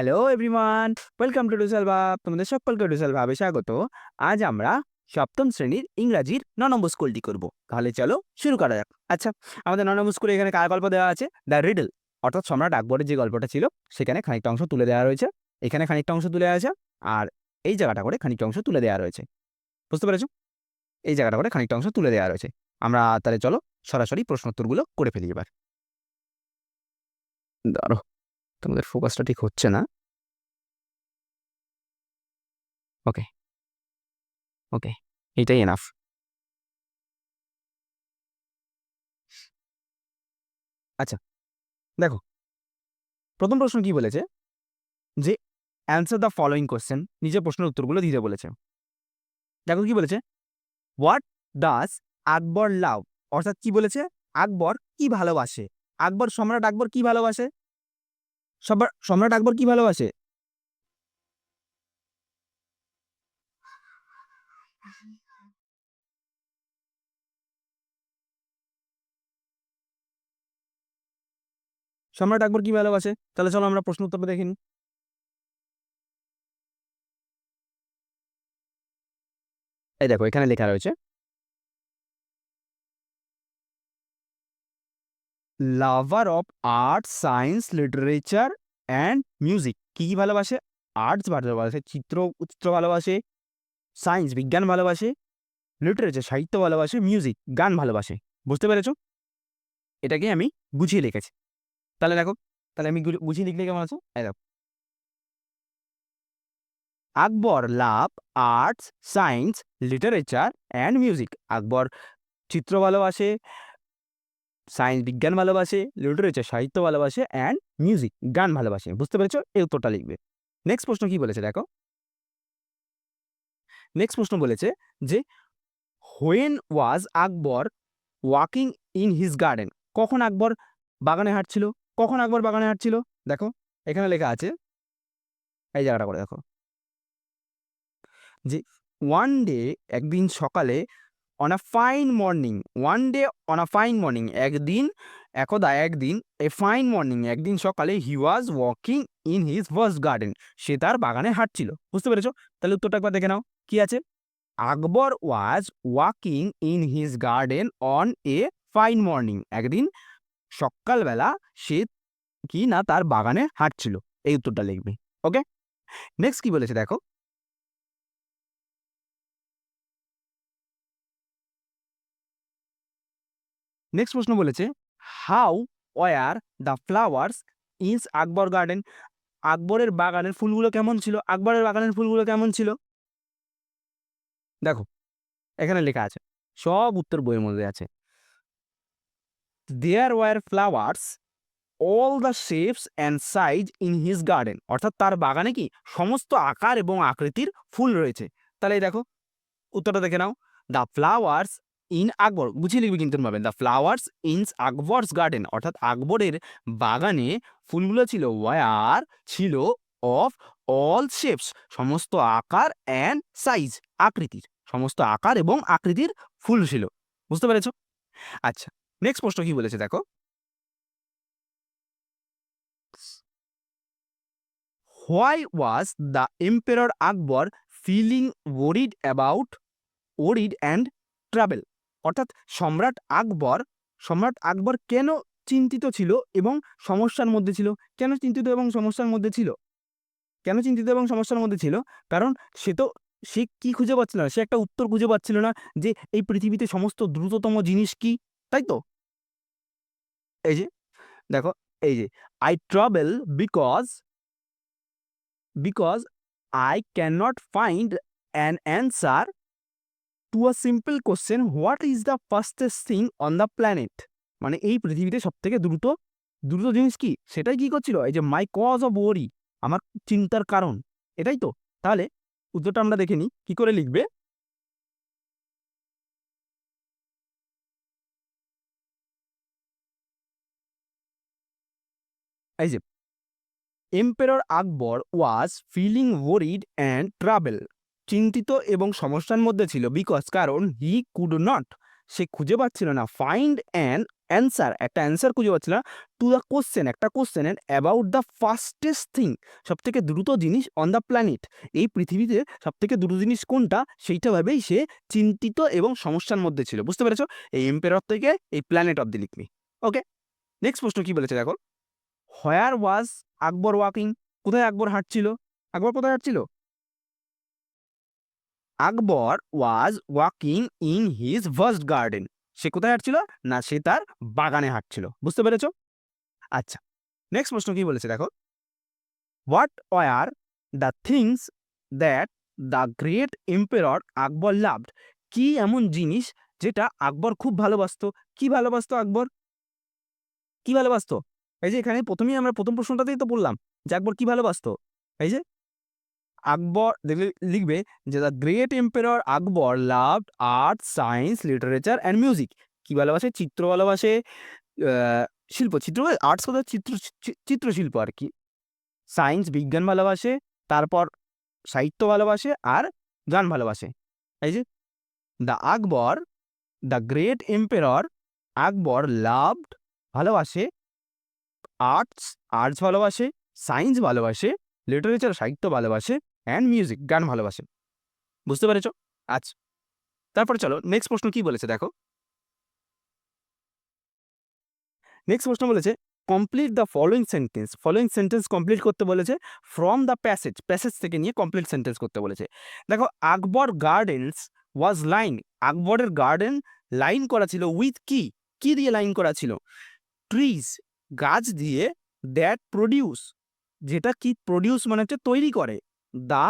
Hello everyone welcome to ডুসাল ভাব তোমাদের সকলকে ডুসাল ভাবে স্বাগত। আজ আমরা সপ্তম শ্রেণির ইংরাজির ন নম্বর স্কুলটি করব। তাহলে চলো শুরু করা যাক। আচ্ছা আমাদের ন নম্বর স্কুলে এখানে কার গল্প দেওয়া আছে? দ্য রিডল অর্থাৎ সম্রাট আকবরের যে গল্পটা ছিল, সেখানে খানিকটা অংশ তুলে দেওয়া রয়েছে। এখানে খানিকটা অংশ তুলে আছে আর এই জায়গাটা করে খানিকটা অংশ তুলে দেওয়া রয়েছে। বুঝতে পেরেছ? এই জায়গাটা করে খানিকটা অংশ তুলে দেওয়া রয়েছে। আমরা তাহলে চলো সরাসরি প্রশ্নোত্তরগুলো করে ফেলি এবার। দাঁড়ো তোমাদের ফোকাসটা ঠিক হচ্ছে না। ওকে ওকে এটাই এনাফ আচ্ছা দেখো। প্রথম প্রশ্ন কি বলেছে? যে অ্যান্সার দ্য ফলোয়িং কোয়েশ্চেন নিজের প্রশ্নের উত্তরগুলো দিতে বলেছে। দেখো কি বলেছে? হোয়াট ডাস আকবর লাভ অর্থাৎ কি বলেছে? আকবর কি ভালোবাসে? আকবর সম্রাট আকবর কি ভালোবাসে? সবার, সম্রাট আকবর কি ভালোবাসে? সম্রাট আকবর কি ভালোবাসে? তাহলে চলো আমরা প্রশ্ন উত্তর দেখিনি এই দেখো, এখানে লেখা রয়েছে lover of art science literature and music কি কী ভালোবাসে? আর্টস ভালোবাসে, চিত্র চিত্র ভালোবাসে সায়েন্স বিজ্ঞান ভালোবাসে লিটারেচার সাহিত্য ভালোবাসে মিউজিক গান ভালোবাসে। বুঝতে পেরেছ? এটাকে আমি গুছিয়ে লিখেছি। তাহলে দেখো, তাহলে আমি গুছিয়ে লিখলে কেমন আছো? দেখো। Akbar love arts science literature and music Akbar, চিত্র ভালোবাসে সায়েন্স বিজ্ঞান ভালোবাসে লিটারেচার সাহিত্য ভালোবাসে অ্যান্ড মিউজিক গান ভালোবাসে। বুঝতে পেরেছ? এই উত্তরটা লিখবে। নেক্সট প্রশ্ন কি বলেছে দেখো? নেক্সট প্রশ্ন বলেছে যে when was Akbar walking in his garden কখন আকবর বাগানে হাঁটছিল? কখন আকবর বাগানে হাঁটছিল? দেখো, এখানে লেখা আছে, এই জায়গাটা করে দেখো। যে ওয়ান ডে একদিন সকালে on a fine morning one day on a fine morning একদিন, একদা একদিন এ ফাইন মর্নিং একদিন সকালে he was walking in his first garden সে তার বাগানে হাঁটছিল, বুঝতে পেরেছ? তাহলে উত্তরটা একবার দেখে নাও, কি আছে? Akbar was walking in his garden on a fine morning একদিন সকালবেলা সে কি না তার বাগানে হাঁটছিল, এই উত্তরটা লিখবে ওকে নেক্সট কি বলেছে দেখো? নেক্সট প্রশ্ন বলেছে how were the flowers is Akbar garden আকবরের বাগানের ফুলগুলো কেমন ছিল? আকবরের বাগানের ফুলগুলো কেমন ছিল? দেখো, এখানে লেখা আছে, সব উত্তর বইয়ের মধ্যে আছে। There were flowers all the shapes and size in his garden অর্থাৎ তার বাগানে কি সমস্ত আকার এবং আকৃতির ফুল রয়েছে। তাহলে দেখো, উত্তরটা দেখে নাও। দ্য ফ্লাওয়ার্স ইন আকবর, বুঝিয়ে লিখবে কিন্তু পাবেন the flowers ins Akbar's garden অর্থাৎ আকবরের বাগানে ফুলগুলো ছিল ওয়ার ছিল অফ অল শেপস সমস্ত আকার অ্যান্ড সাইজ আকৃতির, সমস্ত আকার এবং আকৃতির ফুল ছিল। বুঝতে পেরেছ? আচ্ছা নেক্সট প্রশ্ন কি বলেছে দেখো? Why was the emperor Akbar feeling worried about worried and travel অর্থাৎ সম্রাট আকবর সম্রাট আকবর কেন চিন্তিত ছিল এবং সমস্যার মধ্যে ছিল? কেন চিন্তিত এবং সমস্যার মধ্যে ছিল? কেন চিন্তিত এবং সমস্যার মধ্যে ছিল? কারণ সে তো, সে কি খুঁজে পাচ্ছিল না? সে একটা উত্তর খুঁজে পাচ্ছিল না যে এই পৃথিবীতে সমস্ত দ্রুততম জিনিস কি, তাই তো? এই যে, দেখো, এই যে I travel because because I can not find an answer to a simple question what is the fastest thing on the planet মানে এই পৃথিবীতে সব থেকে দ্রুত দ্রুত জিনিস কি? সেটাই কি করছিল? এই যে মাই কজ অফ ওরি আমার চিন্তার কারণ, এটাই তো? তাহলে উত্তরটা আমরা দেখে নিই, কি করে লিখবে? এই যে emperor Akbar was feeling worried and travel চিন্তিত এবং সমস্যার মধ্যে ছিল বিকজ কারণ হি কুড নট সে খুঁজে পাচ্ছিল না। ফাইন্ড অ্যান অ্যান্সার একটা অ্যান্সার খুঁজে পাচ্ছিল না। টু দ্য কোশ্চেন একটা কোশ্চেনের অ্যাবাউট দ্য ফাস্টেস্ট থিং সব থেকে দ্রুত জিনিস অন দ্য প্ল্যানেট এই পৃথিবীতে সব থেকে দ্রুত জিনিস কোনটা? সেইটা ভাবেই সে চিন্তিত এবং সমস্যার মধ্যে ছিল। বুঝতে পেরেছ? এই এম্পেরর থেকে এই প্ল্যানেট অফ দি লিখবি। ওকে নেক্সট প্রশ্ন কি বলেছে দেখো? হোয়ার ওয়াজ আকবর ওয়াকিং কোথায় আকবর হাঁটছিল? আকবর কোথায় হাঁটছিল? Akbar was walking in his vast garden সে কোথায় হাঁটছিল? না, সে তার বাগানে হাঁটছিল। বুঝতে পেরেছ? আচ্ছা নেক্সট প্রশ্ন কি বলেছে দেখো? What were the things that the great emperor Akbar loved কি এমন জিনিস যেটা আকবর খুব ভালোবাসত? কি ভালোবাসত আকবর? কি ভালোবাসতো? এই যে এখানে প্রথমেই আমরা প্রথম প্রশ্নটাতেই তো বললাম যে আকবর কি ভালোবাসত? এই যে আকবর লিখবে যে the great emperor Akbar love art, science, literature and music. কী ভালোবাসে? চিত্র ভালোবাসে। শিল্প। চিত্র আর্টস কথা চিত্র চিত্রশিল্প আর কি। সায়েন্স, বিজ্ঞান ভালোবাসে। তারপর সাহিত্য ভালোবাসে আর গান ভালোবাসে। এই যে, the Akbar, the great emperor Akbar loved ভালোবাসে। আর্টস আর্টস ভালোবাসে। সায়েন্স ভালোবাসে। লিটারেচার, সাহিত্য ভালোবাসে। অ্যান্ড মিউজিক গান ভালোবাসে। বুঝতে পেরেছ? আচ্ছা তারপরে চলো নেক্সট প্রশ্ন কি বলেছে দেখো? নেক্সট প্রশ্ন বলেছে complete the following sentence following sentence complete করতে বলেছে ফ্রম দ্য প্যাসেজ প্যাসেজ থেকে নিয়ে কমপ্লিট সেন্টেন্স করতে বলেছে। দেখো, আকবর গার্ডেন্স ওয়াজ লাইন আকবরের গার্ডেন লাইন করা ছিল উইথ কি? কি দিয়ে লাইন করা ছিল? ট্রিজ গাছ দিয়ে দ্যাট প্রডিউস যেটা কি প্রডিউস মানে হচ্ছে তৈরি করে। দ্য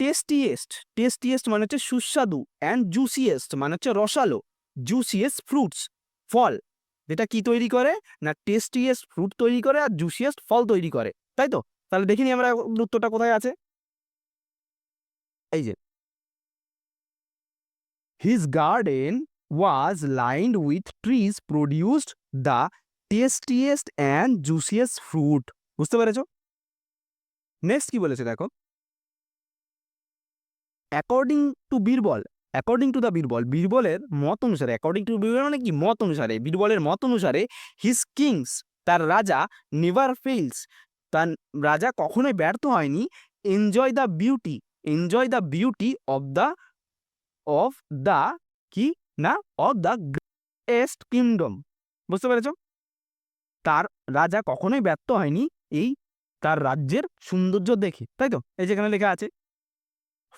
টেস্টিয়েস্ট। টেস্টিয়েস্ট মানে হচ্ছে সুস্বাদু অ্যান্ড জুসিয়েস্ট মানে হচ্ছে রসালো। জুসিয়েস্ট ফ্রুটস ফল। যেটা কি তৈরি করে? না টেস্টিয়েস্ট ফ্রুট তৈরি করে আর জুসিয়েস্ট ফল তৈরি করে। তাই তো? তাহলে দেখিনি আমরা উত্তরটা কোথায় আছে। এই যে। His garden was lined with trees produced the tastiest and juiciest fruit বুঝতে পেরেছ? নেক্সট কি বলেছে দেখো? According to Birbal according to the Birbal বীরবলের মত অনুসারে অ্যাকর্ডিং টু বীরবল মানে কি? মত অনুসারে বীরবলের মত অনুসারে হিজ কিংস তার রাজা নেভার ফেইলস তার রাজা কখনোই ব্যর্থ হয়নি। Enjoy the beauty enjoy the beauty of the of the কি? না অফ দ্য গ্রেটেস্ট কিংডম বুঝতে পেরেছ? তার রাজা কখনোই ব্যর্থ হয়নি এই তার রাজ্যের সৌন্দর্য দেখে, তাই তো? এই যেখানে লেখা আছে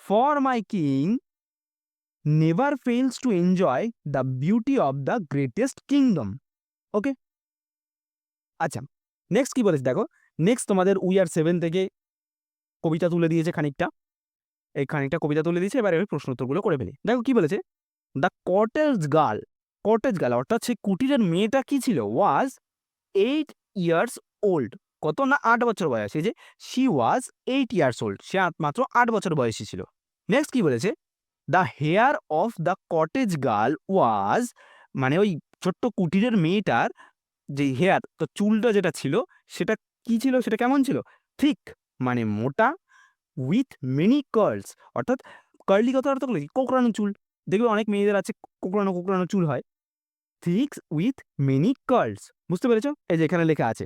for my king never fails to enjoy the beauty of the greatest kingdom okay আচ্ছা নেক্সট কি বলেছে দেখো? নেক্সট তোমাদের উই আর সেভেন থেকে কবিতা তুলে দিয়েছে খানিকটা। এই খানিকটা কবিতা তুলে দিয়েছে, এবার প্রশ্ন উত্তরগুলো করে ফেলি। দেখো কি বলেছে? The cottage girl cottage girl অর্থাৎ সেই কুটিরের মেয়েটা কি ছিল? ওয়াজ এইট ইয়ার্স ওল্ড কত না আট বছর বয়সে? যে she was eight years old সে মাত্র আট বছর বয়সী ছিল। নেক্সট কি বলেছে? The hair of the cottage girl was মানে ওই ছোট্ট কুটিরের মেয়েটার যে হেয়ার তো চুলটা যেটা ছিল, সেটা কি ছিল? সেটা কেমন ছিল? থিক মানে মোটা উইথ মেনি কার্লস অর্থাৎ কার্লি কথা অর্থ কি? কোকড়ানো চুল। দেখবে অনেক মেয়েদের আছে, কোকড়ানো কোকড়ানো চুল হয়। থিক উইথ মেনি কার্লস বুঝতে পেরেছ? এই যে এখানে লেখা আছে।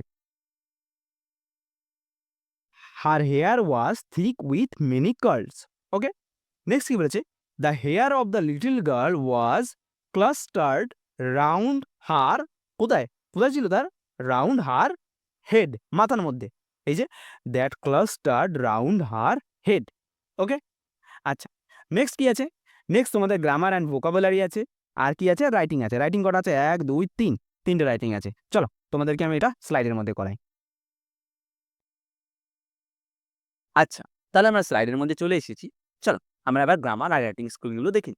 Her hair was thick with many curls okay next কি বলেছে? The hair of the little girl was clustered round her কোথায়? কোথায় ছিল তার? রাউন্ড হার হেড মাথার মধ্যে। এই যে that clustered round her head okay আচ্ছা নেক্সট কি আছে? নেক্সট তোমাদের গ্রামার অ্যান্ড ভোকাবুলারি আছে। আর কি আছে? রাইটিং আছে। রাইটিং কটা আছে? এক, দুই, তিন। তিনটে রাইটিং আছে। চলো, তোমাদেরকে আমি এটা স্লাইডের মধ্যে করাই। আচ্ছা তাহলে আমরা স্লাইডের মধ্যে চলে এসেছি। চলো, আমরা এবার গ্রামার আর রাইটিং স্কুলগুলো দেখি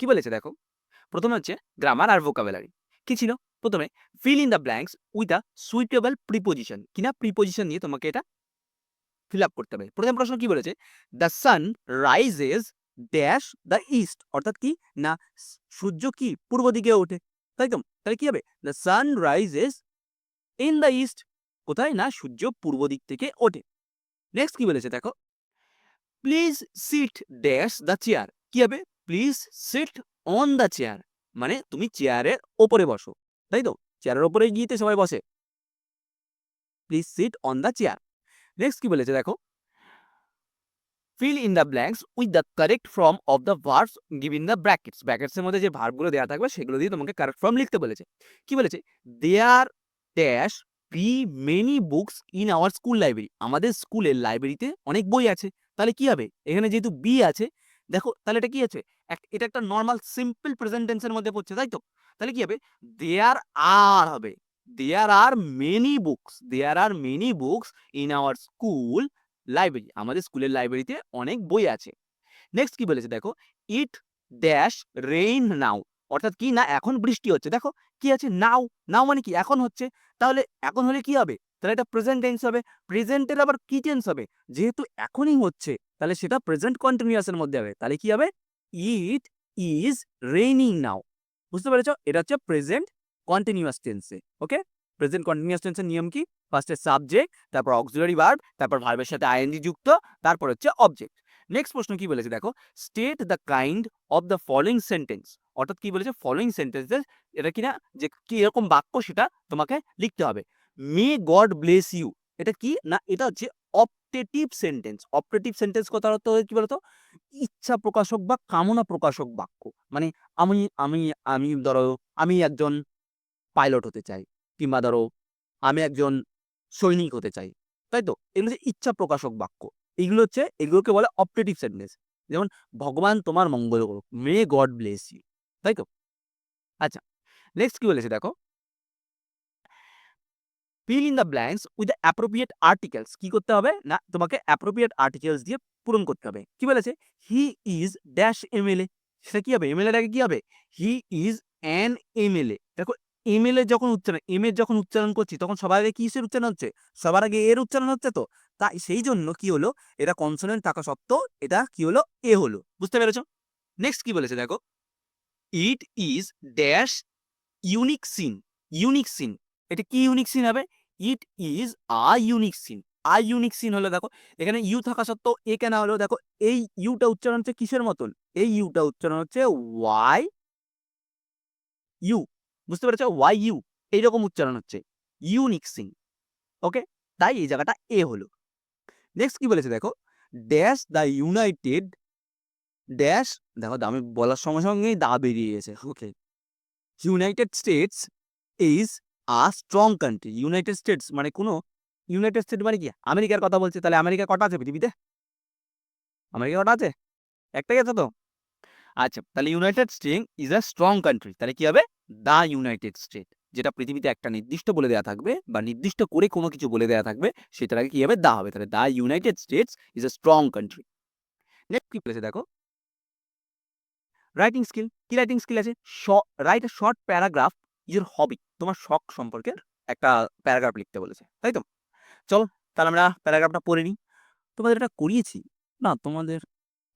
কি বলেছে দেখো? প্রথমে হচ্ছে গ্রামার আর ভোকাবুলারি কি ছিল? প্রথমে fill in the blanks with a suitable preposition কিনা প্রিপোজিশন নিয়ে তোমাকে এটা ফিল আপ করতে হবে। প্রথম প্রশ্ন কি বলেছে? The sun rises dash the east অর্থাৎ কি? না, সূর্য কি পূর্ব দিকে ওঠে। তাই তো? তাহলে কি হবে? The sun rises in the east কোথায়? না, সূর্য পূর্ব দিক থেকে ওঠে। নেক্সট কি বলেছে দেখো? Please sit dash the chair কি হবে? Please sit on the chair মানে তুমি চেয়ারের ওপরে বসো, তাই তো? চেয়ারের ওপরে গিয়ে সবাই বসে। Please sit on the chair next কি বলেছে দেখো? Fill in the blanks with the correct form of the verbs given the brackets ব্র্যাকেটসের মধ্যে যে ভার্বগুলো দেওয়া থাকবে, সেগুলো দিয়ে তোমাকে কারেক্ট ফর্ম লিখতে বলেছে। কি বলেছে? There dash be many books in our school library আমাদের স্কুলের লাইব্রেরিতে অনেক বই আছে। তাহলে কি হবে? এখানে যেহেতু বি আছে, দেখো তাহলে এটা কি আছে? এটা একটা নর্মাল সিম্পল প্রেজেন্ট টেন্সের মধ্যে পড়ছে, তাই তো? তাহলে কি হবে? দেয়ার আর হবে। There are many books there are many books in our school library আমাদের স্কুলের লাইব্রেরিতে অনেক বই আছে। নেক্সট কি বলেছে? দেখো ইট ড্যাশ রেইন নাও অর্থাৎ কি না? এখন বৃষ্টি হচ্ছে। দেখো, কি আছে? নাও নাও মানে কি? এখন হচ্ছে। তাহলে এখন হলে কি হবে? তাহলে এটা প্রেজেন্ট টেন্স হবে। প্রেজেন্টের আবার কি টেন্স হবে? যেহেতু এখনই হচ্ছে, তাহলে সেটা প্রেজেন্ট কন্টিনিউয়াসের মধ্যে হবে। তাহলে কি হবে? ইট ইজ রেইনিং নাও বুঝতে পেরেছ? এটা হচ্ছে প্রেজেন্ট কন্টিনিউয়াস টেন্সে ওকে প্রেজেন্ট কন্টিনিউয়াস টেন্সের নিয়ম কি? ফার্স্টে সাবজেক্ট তারপর অক্সিলারি ভার্ব তারপর ভার্বের সাথে আইএনজি যুক্ত, তারপর হচ্ছে অবজেক্ট নেক্সট প্রশ্ন কি বলেছে? দেখো state the kind of the following sentence অর্থাৎ কি বলেছে? ফলোয়িং সেন্টেন্সেস এটা কিনা যে কি এরকম বাক্য সেটা তোমাকে লিখতে হবে। মে গড ব্লেস ইউ এটা কি? না, এটা হচ্ছে অপটেটিভ সেন্টেন্স অপটেটিভ সেন্টেন্স কথা অর্থ কি বলতো? ইচ্ছা প্রকাশক বা কামনা প্রকাশক বাক্য। মানে আমি আমি আমি ধরো, আমি একজন পাইলট হতে চাই, কিংবা ধরো, আমি একজন সৈনিক হতে চাই, তাই তো? এগুলো হচ্ছে ইচ্ছা প্রকাশক বাক্য। এগুলো হচ্ছে, এগুলোকে বলে অপটেটিভ সেন্টেন্স যেমন, ভগবান তোমার মঙ্গল করুক মে গড ব্লেস ইউ তাই তো? আচ্ছা নেক্সট কি বলেছে দেখো? Fill in the blanks with the appropriate articles কি করতে হবে? না, তোমাকে অ্যাপ্রোপ্রিয়েট আর্টিকেলস দিয়ে পূরণ করতে হবে। কি বলেছে? হি ইজ ড্যাশ এমএলএ সেটা কি হবে? এমএলএ টাকে কি হবে? হি ইজ অ্যান এমএলএ দেখো এমএলএ যখন উচ্চারণ এর যখন উচ্চারণ করছি, তখন সবার আগে কিসের উচ্চারণ হচ্ছে? সবার আগে এর উচ্চারণ হচ্ছে তো? তাই সেই জন্য কি হলো? এটা কনসোনেন্ট থাকা সত্ত্বেও এটা কি হলো? এ হলো। বুঝতে পেরেছ? নেক্সট কি বলেছে দেখো? It is dash unique scene unique scene এটা কি ইউনিক সিন হবে? It is a unique scene a unique scene হলো দেখো, এখানে ইউ থাকা সত্ত্বেও এ কেন হলো? দেখো, এই ইউটা উচ্চারণ হচ্ছে কিসের মতন? এই ইউটা উচ্চারণ হচ্ছে ওয়াই ইউ বুঝতে পেরেছ? ওয়াই ইউ এইরকম উচ্চারণ হচ্ছে। ইউনিক সিন ওকে তাই এই জায়গাটা এ হলো। নেক্সট কি বলেছে দেখো? ড্যাশ দ্য ইউনাইটেড ড্যাশ দেখো আমি বলার সঙ্গে সঙ্গেই দা বেরিয়ে গেছে okay United States is a strong country United States মানে কোনো ইউনাইটেড স্টেট মানে কি? আমেরিকার কথা বলছে, তাহলে আমেরিকা কটা আছে পৃথিবীতে? আমেরিকা কটা আছে? একটাই আছে তো? আচ্ছা তাহলে United State is a strong country তাহলে কি হবে? দা ইউনাইটেড স্টেট যেটা পৃথিবীতে একটা নির্দিষ্ট বলে দেওয়া থাকবে বা নির্দিষ্ট করে কোনো কিছু বলে দেওয়া থাকবে, সেটার আগে কি হবে? দা হবে। তাহলে the United States is a strong country next কি বলেছে দেখো? রাইটিং স্কিল কি রাইটিং স্কিল আছে? Write short paragraph your hobby তোমার শখ সম্পর্কে একটা প্যারাগ্রাফ লিখতে বলেছে, তাই তো? চলো, তাহলে আমরা প্যারাগ্রাফটা পড়ে নিই। তোমাদের এটা করিয়েছি? না, তোমাদের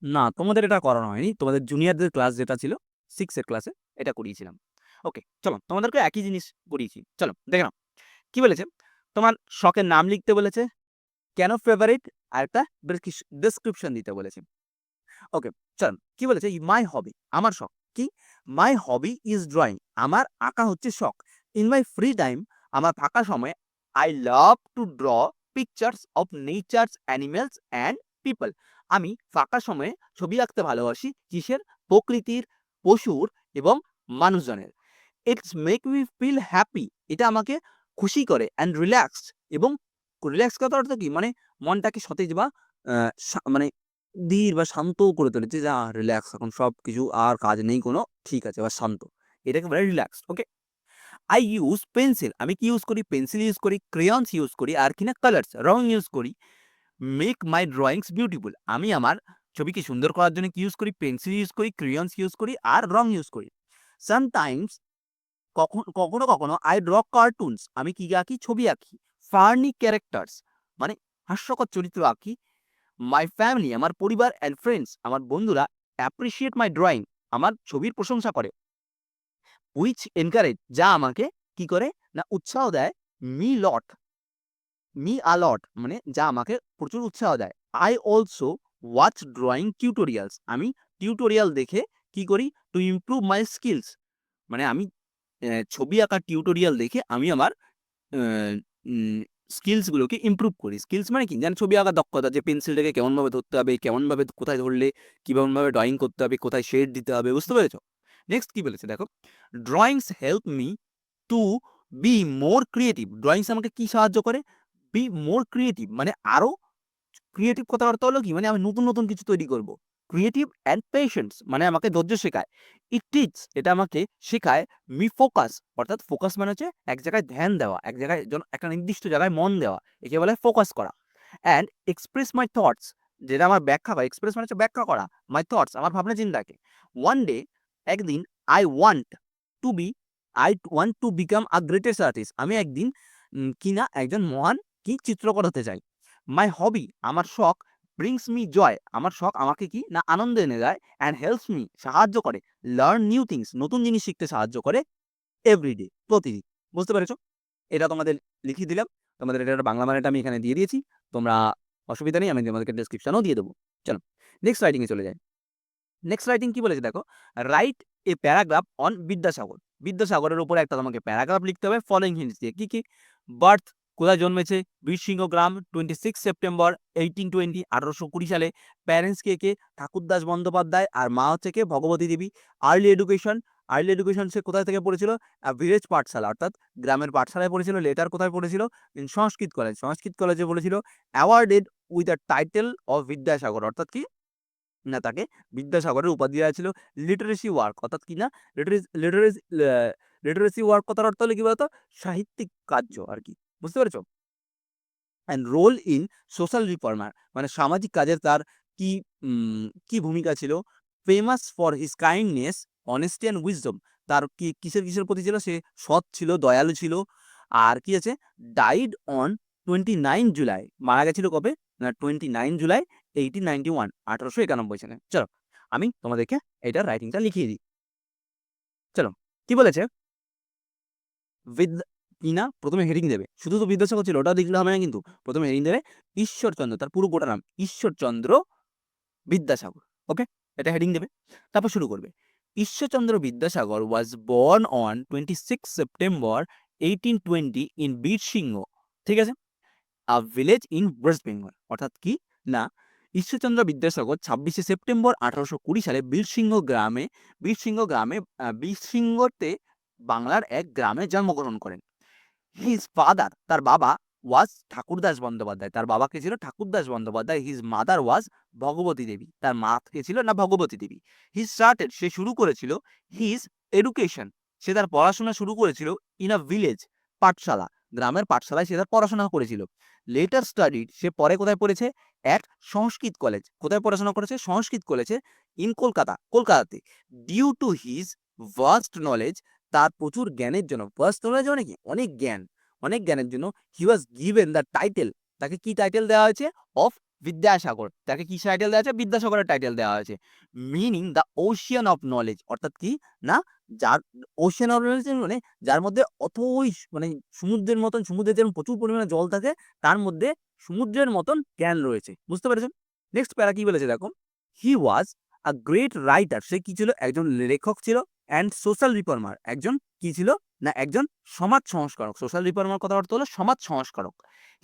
না, তোমাদের এটা করানো হয়নি। তোমাদের জুনিয়রদের ক্লাস যেটা ছিল সিক্সের ক্লাসে এটা করিয়েছিলাম। ওকে চলো তোমাদেরকে একই জিনিস করিয়েছি। চলো, দেখে নাও। কি বলেছে? তোমার শখের নাম লিখতে বলেছে, কেন ফেভারিট আর একটা ডেসক্রিপশন দিতে বলেছে। ওকে চলো, কি বলেছে? মাই হবি আমার শখ। কি? মাই হবি ইজ ড্রয়িং আমার আঁকা হচ্ছে শখ। ইন মাই ফ্রি টাইম আমার ফাঁকা সময়ে I love to draw pictures of natures animals and people আমি ফাঁকা সময়ে ছবি আঁকতে ভালোবাসি কিসের? প্রকৃতির, পশুর এবং মানুষজনের। It's make me feel happy এটা আমাকে খুশি করে অ্যান্ড রিল্যাক্সড এবং রিল্যাক্স করার অর্থ কি? মানে মনটাকে সতেজ বা মানে ধীর বা শান্ত করে তোলে যে রিল্যাক্স এখন সব কিছু আর কাজ নেই, কোনো ঠিক আছে, বা শান্ত। এটাকে বলে relax okay I use pencil আমি কি ইউজ করি? পেন্সিল ইউজ করি ক্রেয়ন্স ইউজ করি, আর কিনা কালার্স রং ইউজ করি। মেক মাই ড্রয়িংস বিউটিফুল আমি আমার ছবিকে সুন্দর করার জন্য কি ইউজ করি? পেন্সিল ইউজ করি ক্রিয়ন্স ইউজ করি, আর রং ইউজ করি। সামটাইমস কখন কখনো কখনো আই ড্র কার্টুনস আমি কি আঁকি? ছবি আঁকি। ফার্নি ক্যারেক্টার্স মানে হাস্যকর চরিত্র আঁকি। মাই ফ্যামিলি আমার পরিবার অ্যান্ড ফ্রেন্ডস আমার বন্ধুরা অ্যাপ্রিসিয়েট মাই ড্রয়িং আমার ছবির প্রশংসা করে। উইচ এনকারেজ যা আমাকে কি করে? না, উৎসাহ দেয়। মি লট মি আলট মানে যা আমাকে প্রচুর উৎসাহ দেয়। I also watch drawing tutorials আমি টিউটোরিয়াল দেখে কি করি? টু ইমপ্রুভ মাই স্কিলস মানে আমি ছবি আঁকার টিউটোরিয়াল দেখে আমি আমার স্কিলসগুলোকে ইমপ্রুভ করি। স্কিলস মানে কি? যেন ছবি আঁকার দক্ষতা, যে পেন্সিলটাকে কেমনভাবে ধরতে হবে, কেমনভাবে কোথায় ধরলে, কীভাবে ড্রয়িং করতে হবে, কোথায় শেড দিতে হবে, বুঝতে পেরেছ? নেক্সট কী বলেছে? দেখো drawings help me to be more creative drawings আমাকে কি সাহায্য করে? বি মোর ক্রিয়েটিভ মানে আরও ক্রিয়েটিভ কথার অর্থ হলো কি মানে আমি নতুন নতুন কিছু তৈরি করব। ক্রিয়েটিভ অ্যান্ড পেশেন্স মানে আমাকে ধৈর্য শেখায়। ইট টিচ এটা আমাকে শেখায় মি ফোকাস অর্থাৎ ফোকাস মানে হচ্ছে এক জায়গায় ধ্যান দেওয়া, এক জায়গায় একটা নির্দিষ্ট জায়গায় মন দেওয়া, একে বলে ফোকাস করা। অ্যান্ড এক্সপ্রেস মাই থটস যেটা আমার ব্যাখ্যা করে এক্সপ্রেস মানে হচ্ছে ব্যাখ্যা করা মাই থটস আমার ভাবনা চিন্তাকে ওয়ান ডে একদিন I want to be I want to become a greatest artist আমি একদিন কিনা একজন মহান কি চিত্রকর হতে চাই? মাই হবি আমার শখ ব্রিংস মি জয় আমার শখ আমাকে কি? না, আনন্দ এনে দেয় অ্যান্ড হেল্পস মি সাহায্য করে। লার্ন নিউ থিংস নতুন জিনিস শিখতে সাহায্য করে এভরিডে প্রতিদিন। বুঝতে পেরেছ? এটা তোমাদের লিখিয়ে দিলাম। তোমাদের এটা বাংলা মানেটা আমি এখানে দিয়ে দিয়েছি। তোমরা অসুবিধা নেই, আমি তোমাদেরকে ডেসক্রিপশনও দিয়ে দেবো। চলো নেক্সট রাইটিংয়ে চলে যাই। নেক্সট রাইটিং কি বলেছে দেখো? Write a paragraph on Vidyasagar বিদ্যাসাগরের উপরে একটা তোমাকে প্যারাগ্রাফ লিখতে হবে ফলোইং হিন্টস দিয়ে। কি কি? বার্থ কোথায় জন্মেছে? বীরসিংহ গ্রাম twenty six September eighteen twenty আঠারোশো কুড়ি সালে। প্যারেন্টস কে কে? ঠাকুরদাস বন্দ্যোপাধ্যায় আর মা হচ্ছে কে? Bhagabati Debi. Early education early education সে কোথায় থেকে পড়েছিল? ভিলেজ পাঠশালা, অর্থাৎ গ্রামের পাঠশালায় পড়েছিল লেটার কোথায় পড়েছিল? সংস্কৃত কলেজ সংস্কৃত কলেজে পড়েছিল। Awarded with the title of Vidyasagar অর্থাৎ কি? না, তাকে বিদ্যাসাগরের উপাধি দেওয়া ছিল লিটারেসি ওয়ার্ক অর্থাৎ কি না? লিটারেসি লিটারেসি ওয়ার্ক কথার অর্থ হলো কি বলতো? সাহিত্যিক কার্য আর কি। বুঝতে পেরেছ? And role in social reformer মানে সামাজিক কাজের তার কি কি ভূমিকা ছিল? Famous for his kindness honesty and wisdom তার কি, কিসের কিসের প্রতি ছিল? সে সৎ ছিল, দয়ালু ছিল। আর কি আছে? Died on twenty nine July মারা গেছিল কবে? না twenty nine July eighteen ninety one আঠারোশো একানব্বই সালে। চলো, আমি তোমাদেরকে এটার রাইটিংটা লিখিয়ে দিই। চলো, কি বলেছে? বিদ কিনা প্রথমে হেডিং দেবে। শুধু তো বিদ্যাসাগর ছিল, ওটা দেখলে হবে না কিন্তু, প্রথমে হেডিং দেবে ঈশ্বরচন্দ্র, তার পুরো গোটা নাম ঈশ্বরচন্দ্র বিদ্যাসাগর ওকে এটা হেডিং দেবে। তারপর শুরু করবে। Ishwarchandra Vidyasagar was born on twenty six September eighteen twenty in Birsingha ঠিক আছে? A village in West Bengal অর্থাৎ কি? না, ঈশ্বরচন্দ্র বিদ্যাসাগর ছাব্বিশে সেপ্টেম্বর আঠারোশো কুড়ি সালে বীরসিংহ গ্রামে বীরসিংহ গ্রামে বীরসিংহতে বাংলার এক গ্রামে জন্মগ্রহণ করেন। হিজ ফাদার তার বাবা ওয়াজ ঠাকুরদাস বন্দ্যোপাধ্যায়। তার বাবাকে ছিল Thakurdas Bandyopadhyay. His mother was Bhagabati Debi. তার মা কে ছিল না ভগবতী দেবী। হি স্টার্টেড সে শুরু করেছিল হিজ এডুকেশন সে তার পড়াশোনা শুরু করেছিল ইন আ ভিলেজ পাঠশালা। গ্রামের পাঠশালায় সে তার পড়াশোনা করেছিল। লেটার স্টাডিড সে পরে কোথায় পড়েছে? এক সংস্কৃত কলেজ কোথায় পড়াশোনা করেছে? সংস্কৃত কলেজে ইন কলকাতা। কলকাতাতে। Due to his vast knowledge তার প্রচুর জ্ঞানের জন্য। ফার্স্ট নলেজ মানে কি? অনেক জ্ঞান। অনেক জ্ঞানের জন্য he was given the title তাকে কি টাইটেল দেওয়া হয়েছে? অফ বিদ্যাসাগর তাকে কি টাইটেল দেওয়া হয়েছে? বিদ্যাসাগরের টাইটেল দেওয়া হয়েছে। Meaning the ocean of knowledge অর্থাৎ কি? না, যার ওশিয়ান অফ নলেজ মানে যার মধ্যে অথই স- মানে সমুদ্রের মতন, সমুদ্রে যেমন প্রচুর পরিমাণে জল থাকে, তার মধ্যে সমুদ্রের মতন জ্ঞান রয়েছে। বুঝতে পেরেছেন? নেক্সট প্যারা কি বলেছে দেখো? হি ওয়াজ আ গ্রেট রাইটার সে কি ছিল? একজন লেখক ছিল। অ্যান্ড সোশ্যাল রিফর্মার একজন কি ছিল? না, একজন সমাজ সংস্কারক। সোশ্যাল রিফর্মার কথা অর্থ হলো সমাজ সংস্কারক।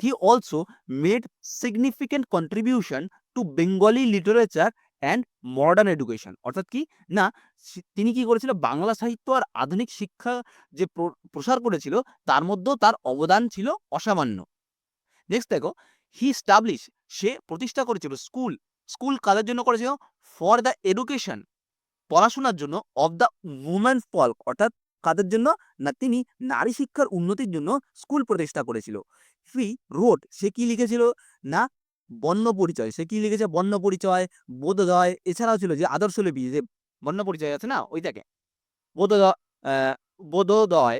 He also made significant contribution to Bengali literature and modern education অর্থাৎ কি? না তিনি কি করেছিল? বাংলা সাহিত্য আর আধুনিক শিক্ষা যে প্রসার করেছিল, তার মধ্যেও তার অবদান ছিল অসামান্য। নেক্সট দেখো হি স্টাবলিশ সে প্রতিষ্ঠা করেছিল স্কুল স্কুল কাদের জন্য করেছিল? ফর দ্য এডুকেশন পড়াশোনার জন্য অফ দ্য উমেন ফল্ক অর্থাৎ কাদের জন্য? না, তিনি নারী শিক্ষার উন্নতির জন্য স্কুল প্রতিষ্ঠা করেছিল। হি রোড সে কি লিখেছিল? না, বন্য পরিচয়। সে কি লিখেছে? বর্ণ পরিচয়, বোধোদয়। এছাড়াও ছিল যে আদর্শ লিপি, যে বর্ণ পরিচয় আছে না, ওইটাকে। বোধোদয় বোধোদয়।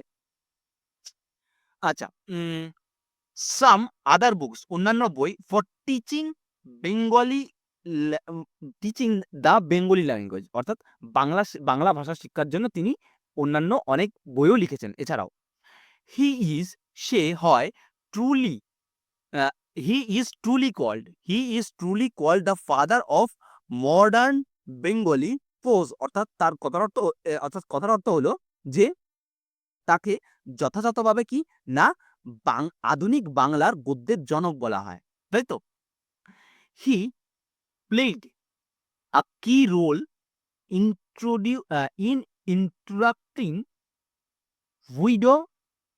আচ্ছা সাম আদার বুকস অন্যান্য বই for teaching Bengali teaching the Bengali language অর্থাৎ বাংলা বাংলা ভাষা শিক্ষার জন্য তিনি অন্যান্য অনেক বইও লিখেছেন এছাড়াও। হি ইজ সে হয় truly he is truly called he is truly called the father of modern Bengali prose অর্থাৎ তার কথার অর্থ অর্থাৎ কথার অর্থ হলো যে তাকে যথাযথভাবে কি না আধুনিক বাংলার গদ্যের জনক বলা হয়, তাই তো? He played a key role introduce in introducing widow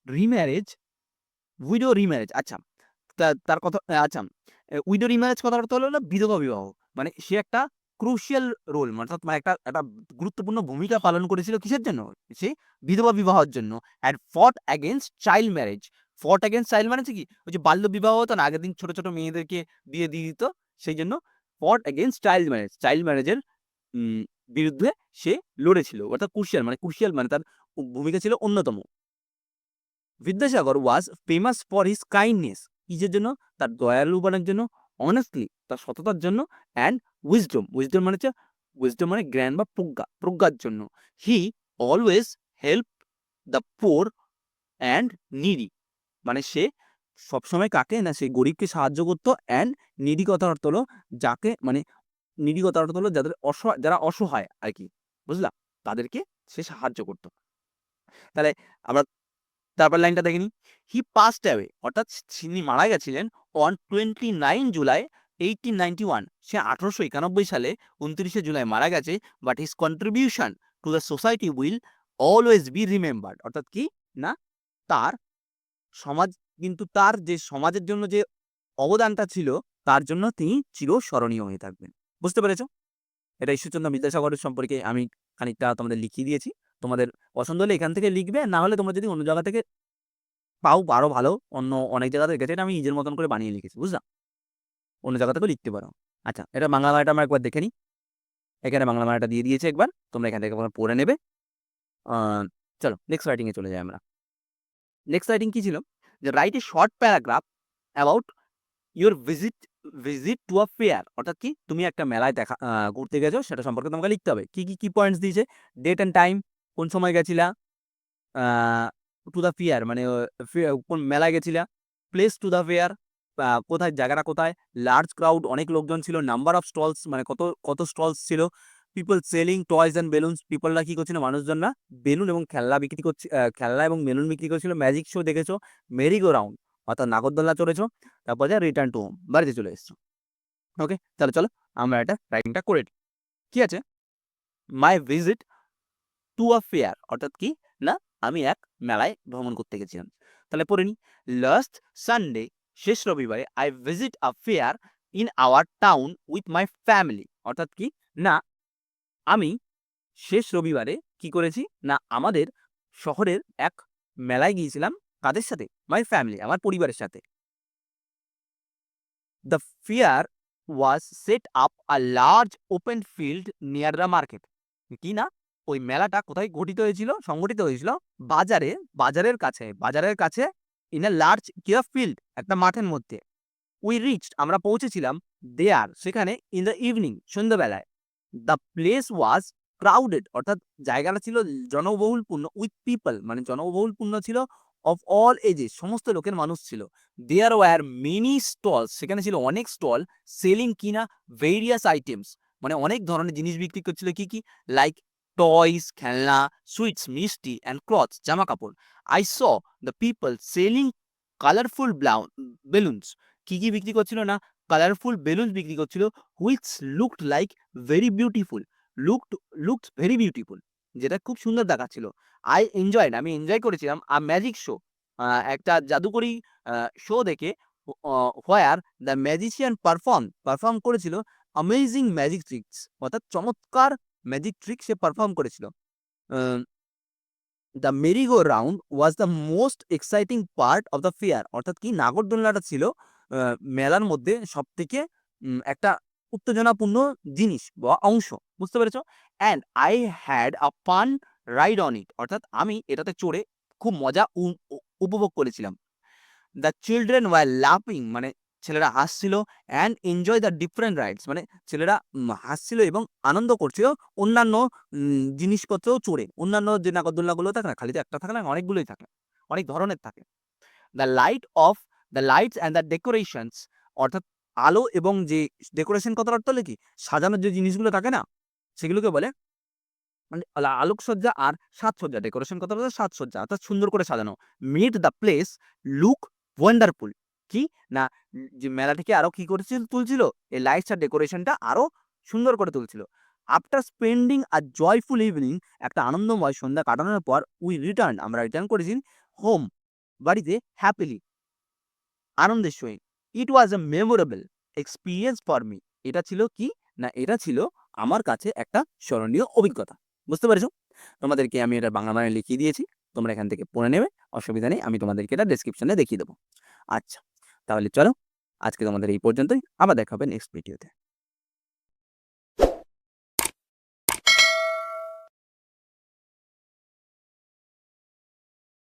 remarriage widow remarriage আচ্ছা তার কথা আচ্ছা উইডো রিম্যারেজ কথার অর্থ হলো বিধবা বিবাহ মানে সে একটা ক্রুশিয়াল রোল অর্থাৎ মানে একটা একটা গুরুত্বপূর্ণ ভূমিকা পালন করেছিল কিসের জন্য? সে বিধবা বিবাহের জন্য and fought against child marriage fought against child marriage কি, ওই যে বাল্য বিবাহ হতো না, আগের দিন ছোট ছোট মেয়েদেরকে দিয়ে দিয়ে দিত, সেই জন্য fought against child marriage child ম্যারেজের বিরুদ্ধে সে লড়েছিল। অর্থাৎ কুশিয়াল মানে কুশিয়াল মানে তার ভূমিকা ছিল অন্যতম। Vidyasagar was famous for his kindness কিসের জন্য? তার দয়ালুপনার জন্য। অনেস্টলি তার সততার জন্য অ্যান্ড উইজডম উইজডম মানে হচ্ছে উইজডম মানে জ্ঞান বা প্রজ্ঞা, প্রজ্ঞার জন্য। He always help the poor and needy মানে সে সবসময় কাকে? না সে গরিবকে সাহায্য করতো অ্যান্ড নিডি কথার অর্থ হলো যাকে মানে নিডি কথার অর্থ হলো যাদের অসহায় যারা অসহায় আর কি বুঝলা? তাদেরকে সে সাহায্য করতো। তাহলে আমরা তারপর লাইনটা দেখে নিই। হি পাস্ট অ্যাওয়ে অর্থাৎ তিনি মারা গেছিলেন on twenty nine July eighteen ninety one সে আঠারোশো একানব্বই সালে উনত্রিশে জুলাই মারা গেছে but his contribution to the society will always be remembered অর্থাৎ কি? না, তার সমাজ কিন্তু তার যে সমাজের জন্য যে অবদানটা ছিল তার জন্য তিনি চিরস্মরণীয় হয়ে থাকবেন। বুঝতে পেরেছ? এটা ঈশ্বরচন্দ্র বিদ্যাসাগরের সম্পর্কে আমি খানিকটা তোমাদের লিখিয়ে দিয়েছি। তোমাদের পছন্দ হলে এখান থেকে লিখবে না হলে তোমরা যদি অন্য জায়গা থেকে পাও আরও ভালো অন্য অনেক জায়গা থেকে এটা আমি নিজের মতন করে বানিয়ে লিখেছি বুঝলা? অন্য জায়গা থেকেও লিখতে পারো। আচ্ছা এটা বাংলা মারাটা আমরা একবার দেখে নিই। এখানে বাংলা মারাটা দিয়ে দিয়েছে একবার তোমরা এখান থেকে একবার পড়ে নেবে। চলো নেক্সট রাইটিংয়ে চলে যাই আমরা। নেক্সট রাইটিং কী ছিল? যে write a short paragraph about your visit visit to a fair অর্থাৎ কি? তুমি একটা মেলায় দেখা ঘুরতে গেছো, সেটা সম্পর্কে তোমাকে লিখতে হবে। কি কি কি পয়েন্টস দিয়েছে? ডেট অ্যান্ড টাইম কোন সময় গেছিলা? টু দ্য ফেয়ার মানে কোন মেলায় গেছিলা? প্লেস টু দ্য ফেয়ার কোথায়, জায়গাটা কোথায়? লার্জ ক্রাউড অনেক লোকজন ছিল নাম্বার অফ স্টলস মানে কত কত স্টলস ছিল? People selling toys and balloons পিপলরা কি করছিল? মানুষজনরা বেলুন এবং খেলনা বিক্রি করছে খেলনা এবং বেলুন বিক্রি করছিল। ম্যাজিক শো দেখেছ? মেরি গো রাউন্ড অর্থাৎ নাগরদোল্লা চড়েছো, তারপর যা রিটার্ন টু হোম বাড়িতে চলে এসছো। ওকে তাহলে চলো আমরা এটা রাইটিংটা করে নিই। কি আছে? My visit to a fair অর্থাৎ কি? না, আমি এক মেলায় ভ্রমণ করতে গেছিলাম। তাহলে পড়ে নি লাস্ট সানডে শেষ রবিবারে I visit a fair in our town with my family অর্থাৎ কি? না আমি শেষ রবিবারে কি করেছি? না, আমাদের শহরের এক মেলায় গিয়েছিলাম কাদের সাথে? মাই ফ্যামিলি আমার পরিবারের সাথে। The fair was set up a large open field near the market কি না? ওই মেলাটা কোথায় ঘটিত হয়েছিল? সংগঠিত হয়েছিল বাজারে, বাজারের কাছে বাজারের কাছে ইন এ লার্জ কিয়া ফিল্ড একটা মাঠের মধ্যে। উই রিচড আমরা পৌঁছেছিলাম দেয়ার সেখানে ইন দ্য ইভিনিং সন্ধ্যাবেলায়। দ্য প্লেস ওয়াজ ক্রাউডেড অর্থাৎ জায়গাটা ছিল জনবহুলপূর্ণ উইথ পিপল মানে জনবহুলপূর্ণ ছিল অফ অল এজেস সমস্ত লোকের মানুষ ছিল। দেয়ার ওয়ার মেনি স্টল সেখানে ছিল অনেক স্টল সেলিং কিনা ভেরিয়াস আইটেমস মানে অনেক ধরনের জিনিস বিক্রি করছিল কি কি? লাইক টয়স খেলনা সুইটস মিষ্টি অ্যান্ড ক্লথস জামা কাপড় I saw the people selling colourful blue balloons কি কি বিক্রি করছিল না? কালারফুল বেলুন বিক্রি করছিল which looked like very beautiful looked looked very beautiful যেটা খুব সুন্দর দেখাচ্ছিল। আই এনজয়েড আমি এনজয় করেছিলাম আ ম্যাজিক শো একটা জাদুকরি শো দেখে where the magician perform perform করেছিল অ্যামেজিং ম্যাজিক ট্রিক্স অর্থাৎ চমৎকার ম্যাজিক ট্রিক সে পারফর্ম করেছিল। The merry go round was the most exciting part of the fair অর্থাৎ কি, নাগরদোলনাটা ছিল মেলার মধ্যে সব থেকে একটা উত্তেজনাপূর্ণ জিনিস বা অংশ, বুঝতে পেরেছ? And I had a fun ride on it অর্থাৎ আমি এটাতে চড়ে খুব মজা উপভোগ করেছিলাম। দ্য চিলড্রেন ওয়ার লাফিং মানে ছেলেরা হাসছিল and enjoy the different rides মানে ছেলেরা হাসছিল এবং আনন্দ করছিল অন্যান্য জিনিসপত্রও চড়ে। অন্যান্য যে নাগরদোলনাগুলো থাকে না খালি তো একটা থাকে না, অনেকগুলোই থাকে, অনেক ধরনের থাকে। The light of the lights and the decorations অর্থাৎ আলো এবং যে ডেকোরেশন কথার অর্থ হলো কি? সাজানোর যে জিনিসগুলো থাকে না, সেগুলোকে বলে মানে আলা, আলোকসজ্জা আর সাজসজ্জা। ডেকোরেশন কথা বলতে সাজসজ্জা, অর্থাৎ সুন্দর করে সাজানো। Made the place look wonderful কি? না, যে মেলাটিকে আরও কি করেছিল, তুলছিল? এই লাইটস আর ডেকোরেশনটা আরও সুন্দর করে তুলছিল। After spending a joyful evening একটা আনন্দময় সন্ধ্যা কাটানোর পর উই রিটার্ন আমরা রিটার্ন করেছি হোম বাড়িতে হ্যাপিলি আনন্দের সহিত। It was a memorable experience for me এটা ছিল কি? না, এটা ছিল আমার কাছে একটা স্মরণীয় অভিজ্ঞতা। বুঝতে পেরেছ? তোমাদেরকে আমি এটা বাংলা মানে লিখিয়ে দিয়েছি। তোমরা এখান থেকে পড়ে নেবে। অসুবিধা নেই। আমি তোমাদেরকে এটা ডেসক্রিপশনে দেখিয়ে দেবো। আচ্ছা তাহলে চলো। আজকে তোমাদের এই পর্যন্তই। আবার দেখা হবে নেক্সট ভিডিওতে